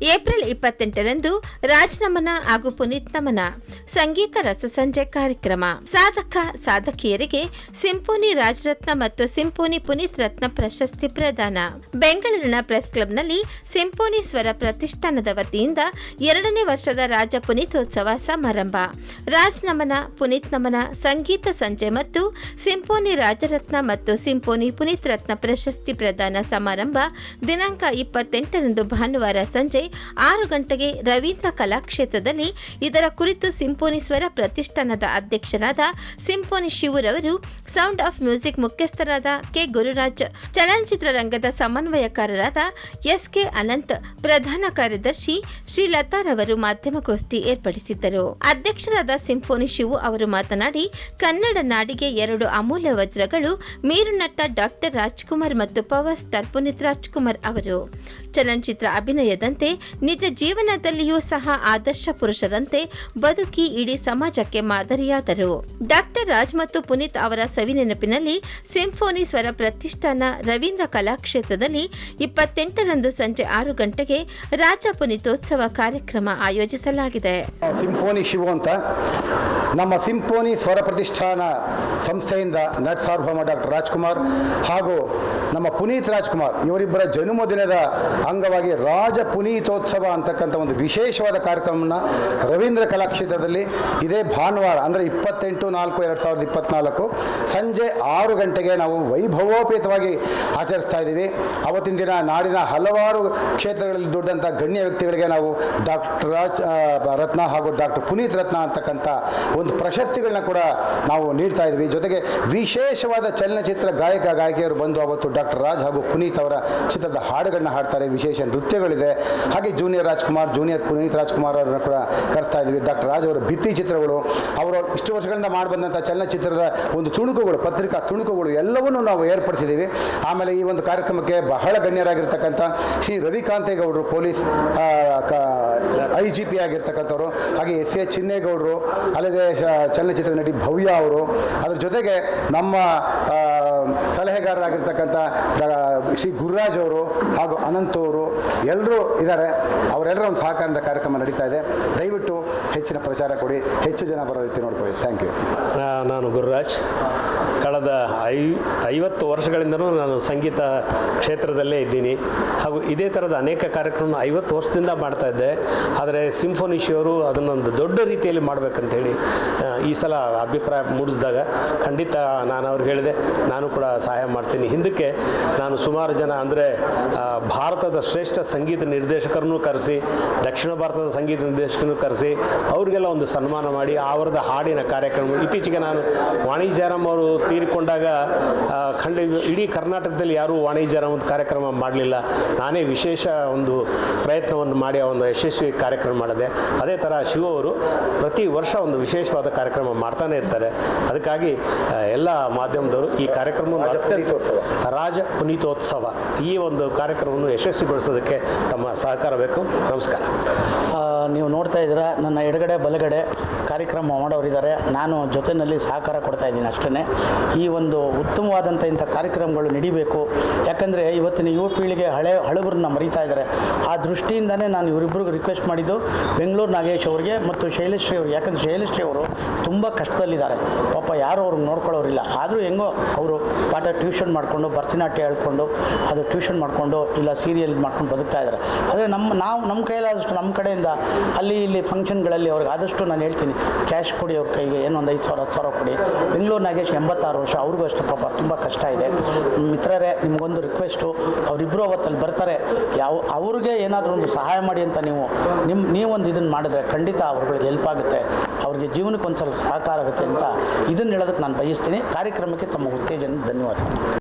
April ಇಪ್ಪತ್ತೆಂಟರಂದು Raj ನಮನ ಹಾಗೂ ಪುನೀತ್ ನಮನ ಸಂಗೀತ ರಸಸಂಜೆ ಕಾರ್ಯಕ್ರಮ. ಸಾಧಕ, ಸಾಧಕಿಯರಿಗೆ ಸಿಂಪೋನಿ ರಾಜರತ್ನ ಮತ್ತು ಸಿಂಪೋನಿ ಪುನೀತ್ ರತ್ನ ಪ್ರಶಸ್ತಿ ಪ್ರದಾನ. ಬೆಂಗಳೂರಿನ ಪ್ರೆಸ್ ಕ್ಲಬ್ನಲ್ಲಿ ಸಿಂಪೋನಿ ಸ್ವರ ಪ್ರತಿಷ್ಠಾನದ ವತಿಯಿಂದ ಎರಡನೇ ವರ್ಷದ ರಾಜ ಪುನೀತೋತ್ಸವ ಸಮಾರಂಭ. ರಾಜ್ ನಮನ ಪುನೀತ್ ನಮನ ಸಂಗೀತ ಸಂಜೆ ಮತ್ತು ಸಿಂಪೋನಿ ರಾಜರತ್ನ ಮತ್ತು ಸಿಂಪೋನಿ ಪುನೀತ್ ರತ್ನ ಪ್ರಶಸ್ತಿ ಪ್ರದಾನ ಸಮಾರಂಭ ದಿನಾಂಕ ಇಪ್ಪತ್ತೆಂಟರಂದು ಭಾನುವಾರ ಸಂಜೆ ಆರು ಗಂಟೆಗೆ ರವೀಂದ್ರ ಕಲಾಕ್ಷೇತ್ರದಲ್ಲಿ ಇದರ ಕುರಿತು ಸಿಂಫೋನಿ ಸ್ವರ ಪ್ರತಿಷ್ಠಾನದ ಅಧ್ಯಕ್ಷರಾದ ಸಿಂಪೋನಿ ಶಿವರವರು ಸೌಂಡ್ ಆಫ್ ಮ್ಯೂಸಿಕ್ ಮುಖ್ಯಸ್ಥರಾದ ಕೆ. ಗುರುರಾಜ್, ಚಲನಚಿತ್ರ ರಂಗದ ಸಮನ್ವಯಕಾರರಾದ ಎಸ್. ಕೆ. ಅನಂತ್, ಪ್ರಧಾನ ಕಾರ್ಯದರ್ಶಿ ಶ್ರೀಲತಾರವರು ಮಾಧ್ಯಮಗೋಷ್ಠಿ ಏರ್ಪಡಿಸಿದ್ದರು. ಅಧ್ಯಕ್ಷರಾದ ಸಿಂಫೋನಿ ಶಿವು ಅವರು ಮಾತನಾಡಿ, ಕನ್ನಡ ನಾಡಿಗೆ ಎರಡು ಅಮೂಲ್ಯ ವಜ್ರಗಳು ಮೀರುನಟ್ಟ ಡಾಕ್ಟರ್ ರಾಜ್ಕುಮಾರ್ ಮತ್ತು ಪವರ್ ಸ್ಟಾರ್ ಪುನೀತ್ ರಾಜ್ಕುಮಾರ್ ಅವರು. ಚಲನಚಿತ್ರ ಅಭಿನಯದಂತೆ ನಿಜ ಜೀವನದಲ್ಲಿಯೂ ಸಹ ಆದರ್ಶ ಪುರುಷರಂತೆ ಬದುಕಿ ಇಡೀ ಸಮಾಜಕ್ಕೆ ಮಾದರಿಯಾದರು. ಡಾಕ್ಟರ್ ರಾಜ್ ಮತ್ತು ಪುನೀತ್ ಅವರ ಸವಿ ನೆನಪಿನಲ್ಲಿ ಸಿಂಫೋನಿ ಸ್ವರ ಪ್ರತಿಷ್ಠಾನ ರವೀಂದ್ರ ಕಲಾಕ್ಷೇತ್ರದಲ್ಲಿ ಇಪ್ಪತ್ತೆಂಟರಂದು ಸಂಜೆ ಆರು ಗಂಟೆಗೆ ರಾಜ ಪುನೀತೋತ್ಸವ ಕಾರ್ಯಕ್ರಮ ಆಯೋಜಿಸಲಾಗಿದೆ. ಸಿಂಫೋನಿ ಶಿವು ಅಂತ. ನಮ್ಮ ಸಿಂಫೋನಿ ಸ್ವರ ಪ್ರತಿಷ್ಠಾನ ಸಂಸ್ಥೆಯಿಂದ ನಟ್ ಸಾರ್ವಭೌಮ ಡಾಕ್ಟರ್ ರಾಜ್ಕುಮಾರ್ ಹಾಗೂ ನಮ್ಮ ಪುನೀತ್ ರಾಜ್ಕುಮಾರ್ ಇವರಿಬ್ಬರ ಜನ್ಮದಿನದ ಅಂಗವಾಗಿ ರಾಜ ಪುನೀತೋತ್ಸವ ಅಂತಕ್ಕಂಥ ಒಂದು ವಿಶೇಷವಾದ ಕಾರ್ಯಕ್ರಮವನ್ನು ರವೀಂದ್ರ ಕಲಾಕ್ಷೇತ್ರದಲ್ಲಿ ಇದೇ ಭಾನುವಾರ, ಅಂದರೆ ಇಪ್ಪತ್ತೆಂಟು, ನಾಲ್ಕು, ಎರಡು ಸಾವಿರದ ಇಪ್ಪತ್ತ್ನಾಲ್ಕು ಸಂಜೆ ಆರು ಗಂಟೆಗೆ ನಾವು ವೈಭವೋಪೇತವಾಗಿ ಆಚರಿಸ್ತಾ ಇದ್ದೀವಿ. ಅವತ್ತಿನ ದಿನ ನಾಡಿನ ಹಲವಾರು ಕ್ಷೇತ್ರಗಳಲ್ಲಿ ದುಡಿದಂಥ ಗಣ್ಯ ವ್ಯಕ್ತಿಗಳಿಗೆ ನಾವು ಡಾಕ್ಟರ್ ರಾಜ್ ರತ್ನ ಹಾಗೂ ಡಾಕ್ಟರ್ ಪುನೀತ್ ರತ್ನ ಅಂತಕ್ಕಂಥ ಒಂದು ಪ್ರಶಸ್ತಿಗಳನ್ನ ಕೂಡ ನಾವು ನೀಡ್ತಾ ಇದ್ವಿ ಜೊತೆಗೆ ವಿಶೇಷವಾದ ಚಲನಚಿತ್ರ ಗಾಯಕ, ಗಾಯಕಿಯರು ಬಂದು ಅವತ್ತು ಡಾಕ್ಟರ್ ರಾಜ್ ಹಾಗೂ ಪುನೀತ್ ಅವರ ಚಿತ್ರದ ಹಾಡುಗಳನ್ನ ಹಾಡ್ತಾರೆ. ವಿಶೇಷ ನೃತ್ಯಗಳಿದೆ. ಹಾಗೆ ಜೂನಿಯರ್ ರಾಜ್ಕುಮಾರ್ ಜೂನಿಯರ್ ಪುನೀತ್ ರಾಜ್ಕುಮಾರ್ ಅವರನ್ನ ಕೂಡ ಕರೆಸ್ತಾ ಇದ್ವಿ. ಡಾಕ್ಟರ್ ರಾಜ್ ಅವರ ಭಿತ್ತಿ ಚಿತ್ರಗಳು, ಅವರು ಇಷ್ಟು ವರ್ಷಗಳಿಂದ ಮಾಡಿ ಬಂದಂಥ ಚಲನಚಿತ್ರದ ಒಂದು ತುಣುಕುಗಳು, ಪತ್ರಿಕಾ ತುಣುಕುಗಳು ಎಲ್ಲವನ್ನೂ ನಾವು ಏರ್ಪಡಿಸಿದ್ದೀವಿ ಆಮೇಲೆ ಈ ಒಂದು ಕಾರ್ಯಕ್ರಮಕ್ಕೆ ಬಹಳ ಗಣ್ಯರಾಗಿರ್ತಕ್ಕಂಥ ಶ್ರೀ ರವಿಕಾಂತೇಗೌಡರು, ಪೊಲೀಸ್ ಐ ಜಿ ಪಿ ಆಗಿರ್ತಕ್ಕಂಥವ್ರು, ಹಾಗೆ ಎಸ್ ಎ ಚಿನ್ನೇಗೌಡರು, ಅಲ್ಲದೆ ಚಲನಚಿತ್ರ ನಟಿ ಭವ್ಯ ಅವರು. ಅದರ ಜೊತೆಗೆ ನಮ್ಮ ಸಲಹೆಗಾರರಾಗಿರ್ತಕ್ಕಂಥ ಶ್ರೀ ಗುರುರಾಜ್ ಅವರು ಹಾಗೂ ಅನಂತ್ ಅವರು ಎಲ್ಲರೂ ಇದ್ದಾರೆ. ಅವರೆಲ್ಲರ ಒಂದು ಸಹಕಾರದ ಕಾರ್ಯಕ್ರಮ ನಡೀತಾ ಇದೆ. ದಯವಿಟ್ಟು ಹೆಚ್ಚಿನ ಪ್ರಚಾರ ಕೊಡಿ. ಹೆಚ್ಚು ಜನ ಬರೋ ರೀತಿ ನೋಡ್ಕೊಳ್ಳಿ. ಥ್ಯಾಂಕ್ ಯು ನಾನು ಗುರುರಾಜ್. ಕಳೆದ ಐ, ಐವತ್ತು ವರ್ಷಗಳಿಂದನೂ ನಾನು ಸಂಗೀತ ಕ್ಷೇತ್ರದಲ್ಲೇ ಇದ್ದೀನಿ. ಹಾಗೂ ಇದೇ ಥರದ ಅನೇಕ ಕಾರ್ಯಕ್ರಮ ಐವತ್ತು ವರ್ಷದಿಂದ ಮಾಡ್ತಾ ಇದ್ದೆ. ಆದರೆ ಸಿಂಫೋನಿಶಿಯವರು ಅದನ್ನೊಂದು ದೊಡ್ಡ ರೀತಿಯಲ್ಲಿ ಮಾಡಬೇಕಂತೇಳಿ ಈ ಸಲ ಅಭಿಪ್ರಾಯ ಮೂಡಿಸಿದಾಗ ಖಂಡಿತ ನಾನು ಅವ್ರಿಗೆ ಹೇಳಿದೆ, ನಾನು ಕೂಡ ಸಹಾಯ ಮಾಡ್ತೀನಿ. ಹಿಂದಕ್ಕೆ ನಾನು ಸುಮಾರು ಜನ ಅಂದರೆ ಭಾರತದ ಶ್ರೇಷ್ಠ ಸಂಗೀತ ನಿರ್ದೇಶಕರನ್ನು ಕರೆಸಿ, ದಕ್ಷಿಣ ಭಾರತದ ಸಂಗೀತ ನಿರ್ದೇಶಕರನ್ನು ಕರೆಸಿ, ಅವರಿಗೆಲ್ಲ ಒಂದು ಸನ್ಮಾನ ಮಾಡಿ ಅವರದ ಹಾಡಿನ ಕಾರ್ಯಕ್ರಮ. ಇತ್ತೀಚೆಗೆ ನಾನು ವಾಣಿಜ್ಯರಾಮ್ ಅವರು ತೀರಿಕೊಂಡಾಗ ಖಂಡ ಇಡೀ ಕರ್ನಾಟಕದಲ್ಲಿ ಯಾರೂ ವಾಣಿಜ್ಯರ ಒಂದು ಕಾರ್ಯಕ್ರಮ ಮಾಡಲಿಲ್ಲ. ನಾನೇ ವಿಶೇಷ ಒಂದು ಪ್ರಯತ್ನವನ್ನು ಮಾಡಿ ಆ ಒಂದು ಯಶಸ್ವಿ ಕಾರ್ಯಕ್ರಮ ಮಾಡಿದೆ. ಅದೇ ಥರ ಶಿವ ಅವರು ಪ್ರತಿ ವರ್ಷ ಒಂದು ವಿಶೇಷವಾದ ಕಾರ್ಯಕ್ರಮ ಮಾಡ್ತಾನೆ ಇರ್ತಾರೆ. ಅದಕ್ಕಾಗಿ ಎಲ್ಲ ಮಾಧ್ಯಮದವರು ಈ ಕಾರ್ಯಕ್ರಮವನ್ನು ಅತ್ಯಂತ ರಾಜ ಪುನೀತೋತ್ಸವ. ಈ ಒಂದು ಕಾರ್ಯಕ್ರಮವನ್ನು ಯಶಸ್ವಿಗೊಳಿಸೋದಕ್ಕೆ ತಮ್ಮ ಸಹಕಾರ ಬೇಕು. ನಮಸ್ಕಾರ. ನೀವು ನೋಡ್ತಾ ಇದ್ದೀರಾ ನನ್ನ ಎಡಗಡೆ ಬಲಗಡೆ ಕಾರ್ಯಕ್ರಮ ಮಾಡೋರಿದ್ದಾರೆ. ನಾನು ಜೊತೆಯಲ್ಲಿ ಸಹಕಾರ ಕೊಡ್ತಾ ಇದ್ದೀನಿ ಅಷ್ಟೇ ಈ ಒಂದು ಉತ್ತಮವಾದಂಥ ಇಂಥ ಕಾರ್ಯಕ್ರಮಗಳು ನಡಿಬೇಕು. ಯಾಕಂದರೆ ಇವತ್ತಿನ ಯುವ ಪೀಳಿಗೆ ಹಳೆ ಹಳಬರನ್ನ ಮರಿತಾ ಇದ್ದಾರೆ. ಆ ದೃಷ್ಟಿಯಿಂದನೇ ನಾನು ಇವರಿಬ್ಬರಿಗೂ ರಿಕ್ವೆಸ್ಟ್ ಮಾಡಿದ್ದು ಬೆಂಗಳೂರು ನಾಗೇಶ್ ಅವರಿಗೆ ಮತ್ತು ಶೈಲಶ್ರೀ ಅವರು ಯಾಕಂದರೆ ಶೈಲಶ್ರೀ ಅವರು ತುಂಬ ಕಷ್ಟದಲ್ಲಿದ್ದಾರೆ. ಪಾಪ ಯಾರು ಅವ್ರಿಗೆ ನೋಡ್ಕೊಳ್ಳೋರಿಲ್ಲ. ಆದರೂ ಹೆಂಗೋ ಅವರು ಪಾಠ ಟ್ಯೂಷನ್ ಮಾಡಿಕೊಂಡು, ಭರತನಾಟ್ಯ ಹೇಳ್ಕೊಂಡು, ಅದು ಟ್ಯೂಷನ್ ಮಾಡಿಕೊಂಡು, ಇಲ್ಲ ಸೀರಿಯಲ್ ಮಾಡ್ಕೊಂಡು ಬದುಕ್ತಾ ಇದ್ದಾರೆ. ಆದರೆ ನಮ್ಮ, ನಾವು, ನಮ್ಮ ಕೈಲಾದಷ್ಟು ನಮ್ಮ ಕಡೆಯಿಂದ ಅಲ್ಲಿ ಇಲ್ಲಿ ಫಂಕ್ಷನ್ಗಳಲ್ಲಿ ಅವ್ರಿಗೆ ಆದಷ್ಟು ನಾನು ಹೇಳ್ತೀನಿ. ಕ್ಯಾಶ್ ಕೊಡಿ ಅವ್ರ ಕೈಗೆ. ಏನೊಂದು ಐದು ಸಾವಿರ, ಹತ್ತು ಸಾವಿರ ಕೊಡಿ. ಬೆಂಗಳೂರು ನಾಗೇಶ್ ಎಂಬತ್ತಾರು ವರ್ಷ, ಅವ್ರಿಗೂ ಅಷ್ಟು ಪಾಪ, ತುಂಬ ಕಷ್ಟ ಇದೆ. ಮಿತ್ರರೇ, ನಿಮಗೊಂದು ರಿಕ್ವೆಸ್ಟು ಅವರಿಬ್ಬರು ಅವತ್ತಲ್ಲಿ ಬರ್ತಾರೆ. ಯಾವ, ಅವ್ರಿಗೆ ಏನಾದರೂ ಒಂದು ಸಹಾಯ ಮಾಡಿ ಅಂತ ನೀವು ನಿಮ್ಮ ನೀವೊಂದು ಇದನ್ನು ಮಾಡಿದ್ರೆ ಖಂಡಿತ ಅವ್ರುಗಳಿಗೆ ಹೆಲ್ಪ್ ಆಗುತ್ತೆ. ಅವ್ರಿಗೆ ಜೀವನಕ್ಕೆ ಒಂದು ಸ್ವಲ್ಪ ಸಹಕಾರ ಆಗುತ್ತೆ ಅಂತ ಇದನ್ನು ಹೇಳೋದಕ್ಕೆ ನಾನು ಬಯಸ್ತೀನಿ. ಕಾರ್ಯಕ್ರಮಕ್ಕೆ ತಮ್ಮ ಉತ್ತೇಜನ ಧನ್ಯವಾದ